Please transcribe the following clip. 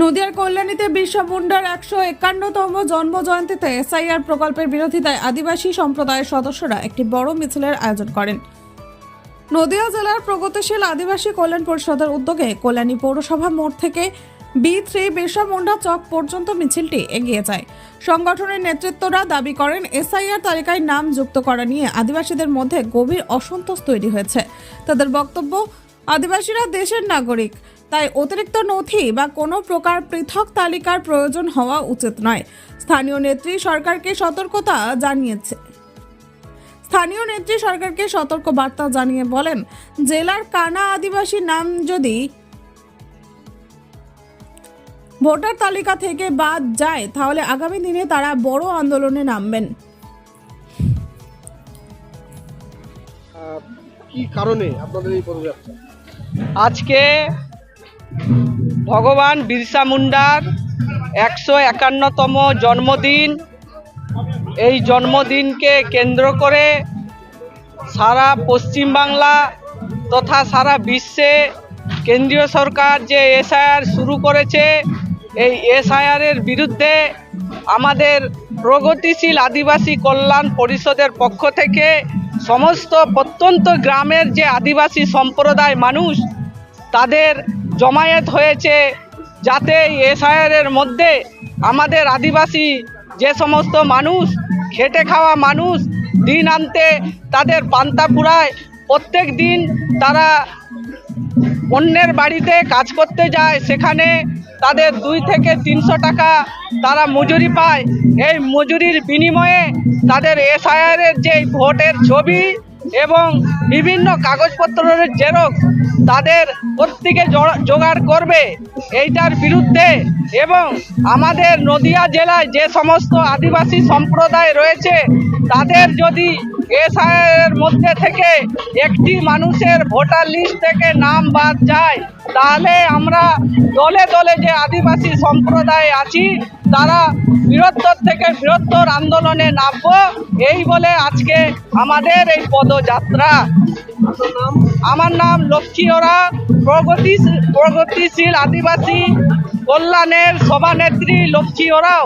নদিয়ার কল্যাণীতে বিরসা মুন্ডার একশো একান্নতম জন্ম জয়ন্তীতে এসআইআর প্রকল্পের বিরোধিতায় আদিবাসী সম্প্রদায়ের সদস্যরা একটি বড় মিছিলের আয়োজন করেন। নদিয়া জেলার প্রগতিশীল আদিবাসী কল্যাণ পরিষদের উদ্যোগে কল্যাণী পৌরসভা মোড় থেকে বি থ্রি বিরসা মুন্ডা চক পর্যন্ত মিছিলটি এগিয়ে যায়। সংগঠনের নেতৃত্বরা দাবি করেন, এসআইআর তালিকায় নাম যুক্ত করা নিয়ে আদিবাসীদের মধ্যে গভীর অসন্তোষ তৈরি হয়েছে। তাদের বক্তব্য, আদিবাসীরা দেশের নাগরিক তাই অতিরিক্ত নথি বা কোনো প্রকার পৃথক তালিকার প্রয়োজন হওয়া উচিত নয়। স্থানীয় নেত্রী সরকারকে সতর্কতা জানিয়েছে। স্থানীয় নেত্রী সরকারকে সতর্ক বার্তা জানিয়ে বলেন জেলার কানা আদিবাসী নাম যদি ভোটার তালিকা থেকে বাদ যায় তাহলে আগামী দিনে তারা বড় আন্দোলনে নামবেন। কি কারণে আপনাদের এই পদযাত্রা? আজকে ভগবান বিরসা মুন্ডার একশো একান্নতম জন্মদিন। এই জন্মদিনকে কেন্দ্র করে সারা পশ্চিমবাংলা তথা সারা বিশ্বে কেন্দ্রীয় সরকার যে এসআইআর শুরু করেছে, এই এসআইআরের বিরুদ্ধে আমাদের প্রগতিশীল আদিবাসী কল্যাণ পরিষদের পক্ষ থেকে সমস্ত প্রত্যন্ত গ্রামের যে আদিবাসী সম্প্রদায় মানুষ, তাদের জমায়েত হয়েছে যাতে এসআইআরের মধ্যে আমাদের আদিবাসী যে সমস্ত মানুষ, খেটে খাওয়া মানুষ দিন আনতে তাদের পান্তা পুরায় প্রত্যেক দিন তারা অন্যের বাড়িতে কাজ করতে যায়, সেখানে তাদের দুই থেকে তিনশো টাকা তারা মজুরি পায়। এই মজুরির বিনিময়ে তাদের এসআইআরের যে ভোটের ছবি এবং বিভিন্ন কাগজপত্রের জেরক্স তাদের প্রত্যেকে জোগাড় করবে। এইটার বিরুদ্ধে এবং আমাদের নদিয়া জেলায় যে সমস্ত আদিবাসী সম্প্রদায় রয়েছে, তাদের যদি এসআইয়ের মধ্যে থেকে একটি মানুষের ভোটার লিস্ট থেকে নাম বাদ যায় তাহলে আমরা দলে দলে যে আদিবাসী সম্প্রদায় আছি, তারা বৃহত্তর থেকে বৃহত্তর আন্দোলনে নামবো। এই বলে আজকে আমাদের এই পদযাত্রা। আমার নাম লক্ষ্মী ওরা। প্রগতি প্রগতিশীল আদিবাসী কল্যাণের সভানেত্রী লক্ষ্মী ওরাও।